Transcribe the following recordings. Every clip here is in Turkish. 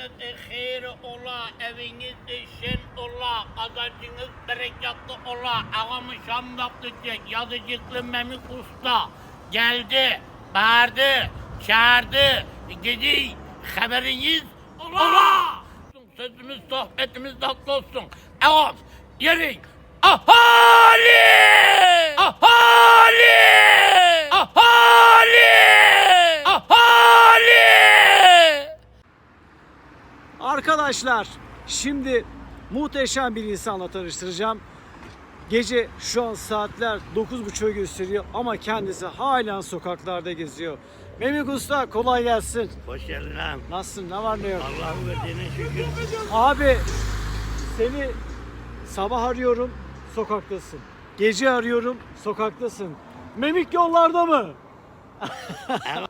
Hakkınızı hayır ola, eviniz şen ola, kazancınız bereketli ola. Ağamı Şam yaptıracak, yazıcıklı Memik Usta geldi, bağırdı, çağırdı, dedi, haberiniz ola. Sözümüz, sohbetimiz tatlı olsun. Evet, yerin! Ahali! Ahali! Arkadaşlar şimdi muhteşem bir insanla tanıştıracağım. Gece şu an saatler 9.30'u gösteriyor ama kendisi halen sokaklarda geziyor. Memik Usta kolay gelsin. Hoş geldin ağam. Nasılsın? Ne var ne yok? Allah'ın verdiğine şükür. Abi seni sabah arıyorum sokaktasın. Gece arıyorum sokaktasın. Memik yollarda mı?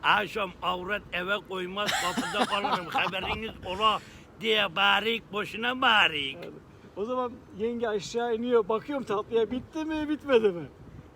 Akşam avret eve koymaz kapıda kalırım haberiniz ola diye barik boşuna barik. O zaman yenge aşağı iniyor. Bakıyorum tatlıya bitti mi bitmedi mi?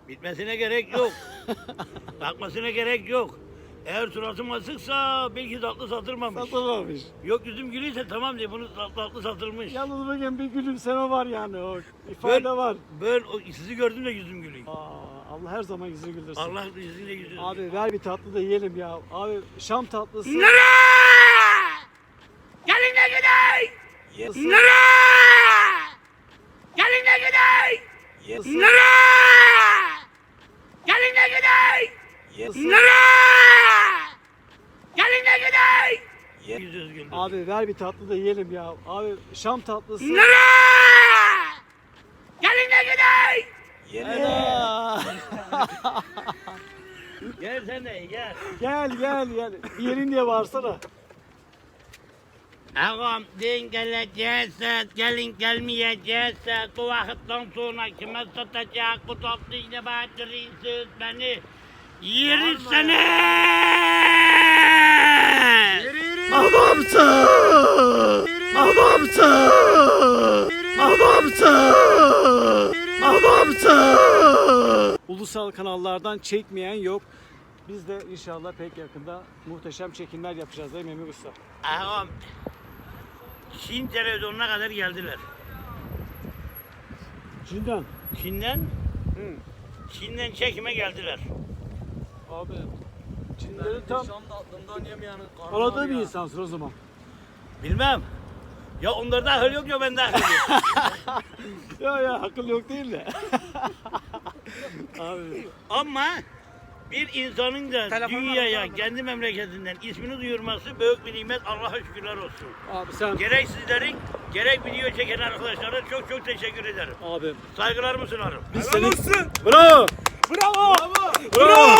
Bitmesine gerek yok. Bakmasına gerek yok. Eğer suratım asıksa belki tatlı satılmamış. Satılmamış. Yok yüzüm gülüyse tamam diye bunu tatlı, tatlı satılmış. Yalnız bugün bir gülümseme var yani o ifade Ben- var. Ben o, sizi gördüm de yüzüm gülüyor. Aa, Allah her zaman yüzünü güldürsün. Allah yüzüne yüzüne. Abi ver bir tatlı da yiyelim ya. Abi Şam tatlısı. Nereye? Gelin de gidey! Nasıl? Nereye? Gelin de gidey! Nasıl? Nereye? Gelin de gidey! Nasıl? Nereye? Gelin de güldü. Abi ver bir tatlı da yiyelim ya. Abi Şam tatlısı. Nereye? Gelin de gidey! Eda. Gel sen de gel. gel gel gel. Bir yerin diye bağırsana. Ağam din gelecekse, gelin gelmeyecekse, bu vakitten sonra kime satacak bu tatlıyla batırırsınız beni? Yeriz seni! Adamsın! Adamsın! Adamsın! Adamsın! Ulusal kanallardan çekmeyen yok. Biz de inşallah pek yakında muhteşem çekimler yapacağız değil mi Emir Usta? Ağam, Çin televizyonuna kadar geldiler. Cidden. Çin'den, Hı. Çin'den çekime geldiler. Abi Çinleri tam aradığı bir insansın o zaman. Bilmem. Ya onlarda akıl yok ya bende akıl yok. Ya ya akıl yok değil de. Abi Ama bir insanın da dünyaya kendi memleketinden ismini duyurması büyük bir nimet. Allah'a şükürler olsun. abi sen Gerek sizlerin, gerek video çeken arkadaşlara çok çok teşekkür ederim. abi Saygılarımı sunarım. biz seni Bravo! Bravo! Bravo!